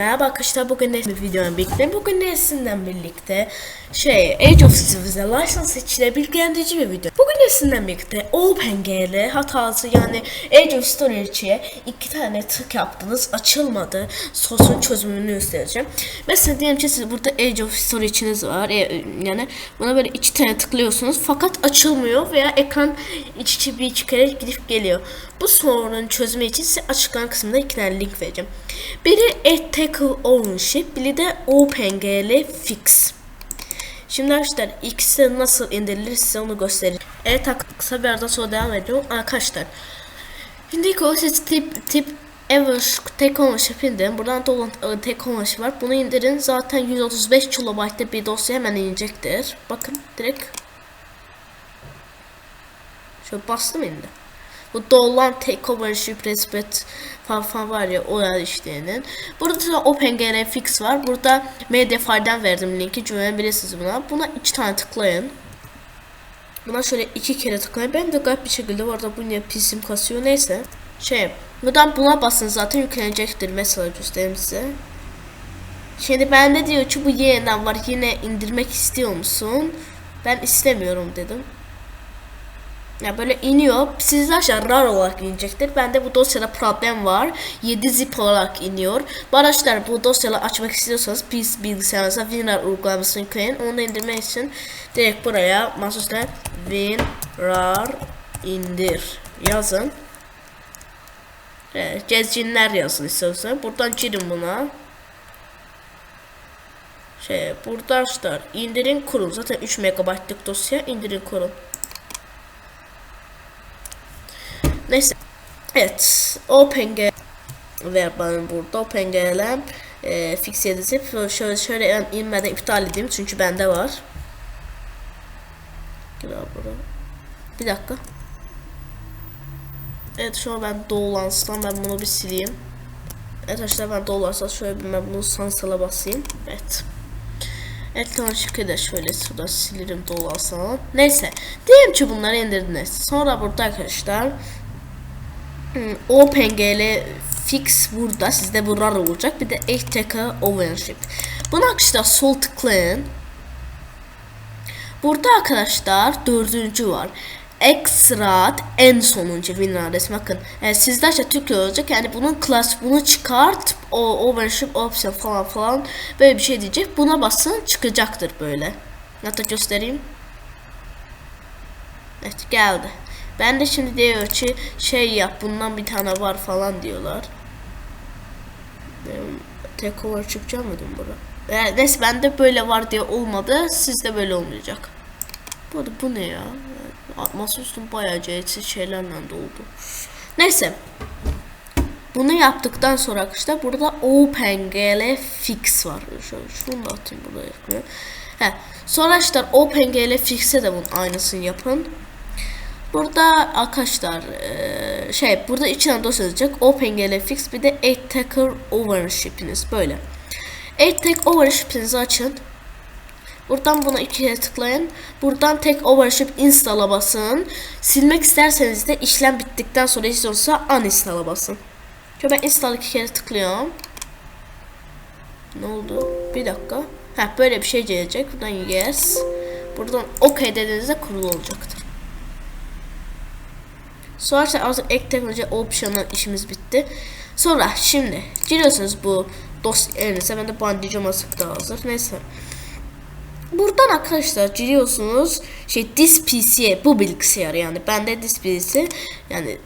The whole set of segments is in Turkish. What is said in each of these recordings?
Merhaba arkadaşlar bugün bir videonun birlikte bugün Nesin'den birlikte şey Age of Civilization seçiyle bilgilendirici bir video. Bugün Nesin'den birlikte OpenGL hatası yani Age of Storage'e iki tane tık yaptınız açılmadı sorunun çözümünü göstereceğim. Mesela diyelim ki siz burada Age of Storage'iniz var e, yani buna böyle iki tane tıklıyorsunuz fakat açılmıyor veya ekran iç içi bir iki kere gidip geliyor. Bu sorunun çözümü için size açıklama kısmında iki tane link vereceğim. Biri Ethical Ownership, biri de OpenGL Fix. Şimdi arkadaşlar ikisi nasıl indirilir size onu göstereyim. Evet kısa bir aradan sonra devam ediyorum. Arkadaşlar Şimdi ilk siz tip, tip Ever tek ownership indirin. Buradan da olan e, tek ownership var. Bunu indirin. Zaten 135 kilobaytlık bir dosya hemen inecektir. Bakın direkt Şöyle bastım indi. Bu dolan tek ownership respect falan, var ya o yer işleyenin. Burada da OpenGL fix var. Burada Mediafire'den verdim linki. Güvenebilirsiniz buna. Buna iki tane tıklayın. Buna şöyle iki kere tıklayın. Ben de garip bir şekilde bu arada bu niye PC'm kasıyor neyse. Şey buradan buna basın zaten yüklenecektir. Mesela göstereyim size. Şimdi bende diyor ki bu yeniden var yine indirmek istiyor musun? Ben istemiyorum dedim. Ya böyle iniyor. Sizler arkadaşlar RAR olarak inecektir. Bende bu dosyada problem var. 7 zip olarak iniyor. Bu araçlar bu dosyaları açmak istiyorsanız PC bilgisayarınıza WinRAR uygulamasını yükleyin. Onu indirmek için direkt buraya masaüstüne WinRAR indir yazın. Evet, gezginler yazın istiyorsan. Buradan girin buna. Şey, burada arkadaşlar indirin kurun. Zaten 3 MB'lık dosya indirin kurun. Neyse. Evet. OpenGL ver bana burada. OpenGL e, fix edilip şöyle şöyle en inmeden iptal edeyim çünkü bende var. Gel buraya. Bir dakika. Evet şu an ben doğulansam ben bunu bir sileyim. Evet arkadaşlar ben doğularsa şöyle bir ben bunu sansala basayım. Evet. Evet tamam şekilde şöyle şurada silirim doğulansam. Neyse. Diyelim ki bunları indirdiniz. Sonra burada arkadaşlar OpenGL fix burada sizde bu RAR olacak. Bir de HTK ownership. Bunu arkadaşlar sol tıklayın. Burada arkadaşlar dördüncü var. Extra en sonuncu WinRAR resmi bakın. Yani sizde işte Türkçe olacak. Yani bunun class bunu çıkart o ownership option falan falan böyle bir şey diyecek. Buna basın çıkacaktır böyle. Hatta göstereyim. Evet geldi. Ben de şimdi diyor ki şey yap bundan bir tane var falan diyorlar. Tek over çıkacağım mıydım bura? Yani neyse bende böyle var diye olmadı. Sizde böyle olmayacak. Bu bu ne ya? Masaüstüm bayağı CHC şeylerle doldu. Neyse. Bunu yaptıktan sonra arkadaşlar burada OpenGL fix var. Şöyle şunu da atayım buraya. He. Sonra işte OpenGL fix'e de bunun aynısını yapın. Burada arkadaşlar şey burada içine dosya yazacak. OpenGL fix bir de 8-Taker ownership'iniz böyle. 8-Take ownership'inizi açın. Buradan buna iki kere tıklayın. Buradan tek ownership install'a basın. Silmek isterseniz de işlem bittikten sonra istiyorsa uninstall'a basın. Şöyle ben install iki kere tıklıyorum. Ne oldu? Bir dakika. Ha böyle bir şey gelecek. Buradan yes. Buradan OK dediğinizde kurulu olacaktır. Sonra artık ek teknoloji optional işimiz bitti. Sonra şimdi giriyorsunuz bu dosyalarınıza. Ben de bandicam asık da hazır. Neyse. Buradan arkadaşlar giriyorsunuz. Şey this PC'ye bu bilgisayar yani. Bende this PC yani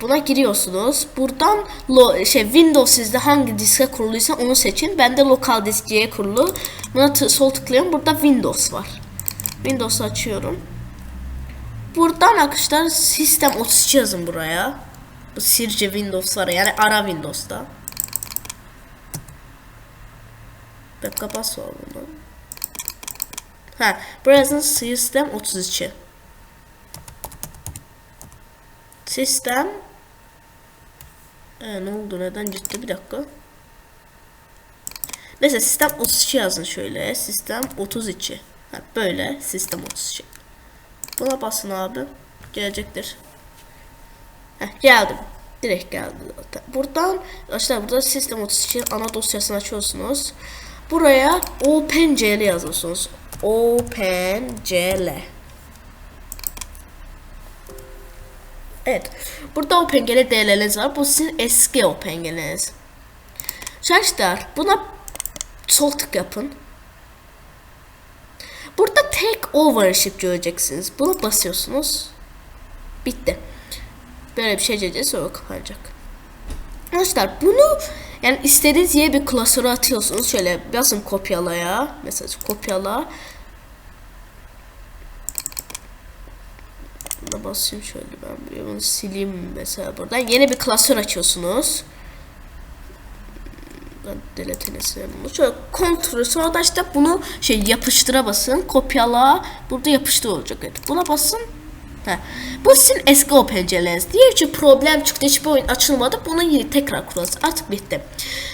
buna giriyorsunuz. Buradan lo, şey Windows sizde hangi diske kuruluysa onu seçin. Bende lokal disk kurulu. Buna sol tıklıyorum. Burada Windows var. Windows'u açıyorum. Buradan arkadaşlar sistem 32 yazın buraya. Bu Sirce Windows var yani ara Windows'ta. Backup var bunu. Ha, burası sistem 32. Sistem ee, ne oldu neden ciddi bir dakika. Neyse sistem 32 yazın şöyle. Sistem 32. Ha, böyle sistem 32. Buna basın abi. Gelecektir. Heh, geldim. Direkt geldi zaten. Buradan arkadaşlar burada System 32 ana dosyasını açıyorsunuz. Buraya OpenCL yazıyorsunuz. OpenCL. Evet. Burada OpenGL DLL'niz var. Bu sizin eski OpenGL'niz. Arkadaşlar buna sol tık yapın. Burada take ownership göreceksiniz. Buna basıyorsunuz. Bitti. Böyle bir şey geleceğiz sonra kapanacak. Arkadaşlar bunu yani istediğiniz yere bir klasöre atıyorsunuz. Şöyle basın kopyalaya. Mesela kopyala. Buna basayım şöyle ben bunu sileyim mesela buradan. Yeni bir klasör açıyorsunuz. Silelim bunu. Şöyle kontrol sonra da işte bunu şey yapıştıra basın. Kopyala. Burada yapıştır olacak. Evet. Buna basın. Heh. Bu sizin eski OpenGL'niz. İçin problem çıktı. Hiçbir oyun açılmadı. Bunu yine tekrar kurarız. Artık bitti.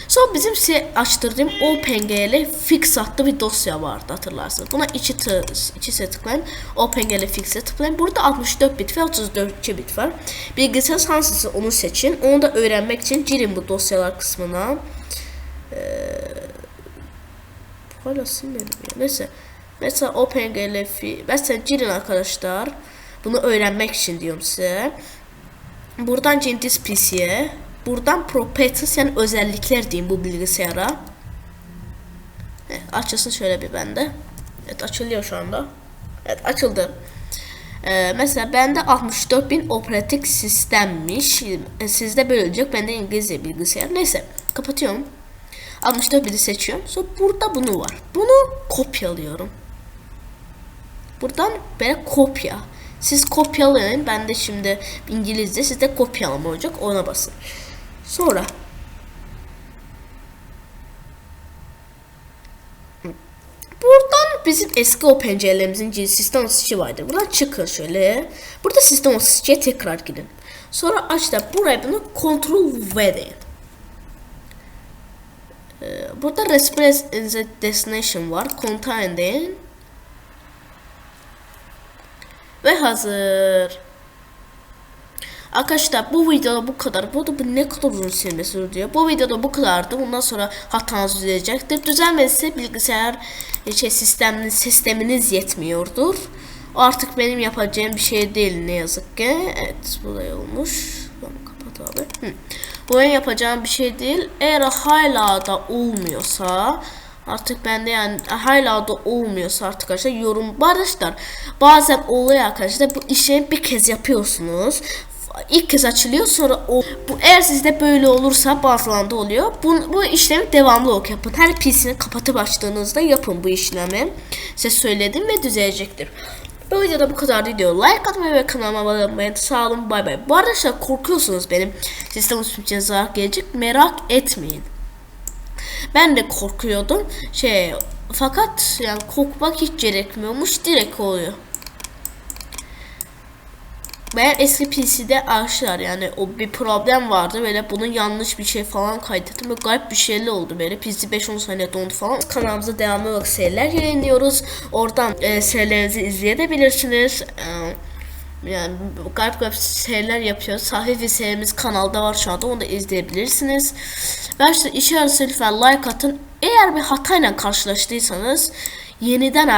Sonra bizim size açtırdığım OpenGL fix adlı bir dosya vardı hatırlarsınız. Buna içi, tı, içi tıklayın. OpenGL fix'e tıklayın. Burada 64 bit ve 34 bit var. Bilgisayar hangisi onu seçin. Onu da öğrenmek için girin bu dosyalar kısmına. Hala silmedim ya. Neyse. Mesela OpenGL fi mesela girin arkadaşlar. Bunu öğrenmek için diyorum size. Buradan Gentis PC'ye. Buradan Properties yani özellikler diyeyim bu bilgisayara. Evet, açılsın şöyle bir bende. Evet açılıyor şu anda. Evet açıldı. Ee, mesela bende 64.000 operatik sistemmiş. Ee, Sizde böyle olacak. Bende İngilizce bilgisayar. Neyse kapatıyorum. 64.000'i seçiyorum. Sonra burada bunu var. Bunu kopyalıyorum. Buradan böyle kopya. Siz kopyalayın. Ben de şimdi İngilizce sizde kopyalama olacak. Ona basın. Sonra Buradan bizim eski o pencerelerimizin sistem asıcı vardı. Buradan çıkın şöyle. Burada sistem asıcıya tekrar gidin. Sonra aç da buraya bunu kontrol V deyin. Burada Express in the destination var. Contain deyin. Ve hazır. Arkadaşlar bu videoda bu kadar. Bu da bu ne kadar uzun sürmesi sürdü. Bu videoda bu kadardı. Bundan sonra hatanız düzelecektir. Düzelmezse bilgisayar şey sisteminiz sisteminiz yetmiyordur. O artık benim yapacağım bir şey değil ne yazık ki. Evet bu da olmuş. Tamam kapat abi. Hı. Bu benim yapacağım bir şey değil. Eğer hala da olmuyorsa Artık bende yani hala da olmuyorsa artık arkadaşlar yorum arkadaşlar bazen oluyor arkadaşlar bu işi bir kez yapıyorsunuz. İlk kez açılıyor sonra o bu eğer sizde böyle olursa bazılarında oluyor. Bu, bu işlemi devamlı olarak yapın. Her PC'ni kapatıp açtığınızda yapın bu işlemi. Size söyledim ve düzelecektir bu videoda bu kadar video like atmayı ve kanalıma abone olmayı sağ olun bay bay bu arkadaşlar korkuyorsunuz benim sistem için zarar gelecek merak etmeyin ben de korkuyordum. Şey fakat yani korkmak hiç gerekmiyormuş. Direkt oluyor. Ben eski PC'de arkadaşlar yani o bir problem vardı böyle bunun yanlış bir şey falan kaydettim ve garip bir şeyler oldu böyle PC 5-10 saniye dondu falan kanalımıza devamlı olarak seriler yayınlıyoruz oradan e, serilerinizi izleyebilirsiniz e, yani garip garip seriler yapıyoruz. Sahih bir serimiz kanalda var şu anda. Onu da izleyebilirsiniz. Ve işte işe lütfen like atın. Eğer bir hatayla karşılaştıysanız yeniden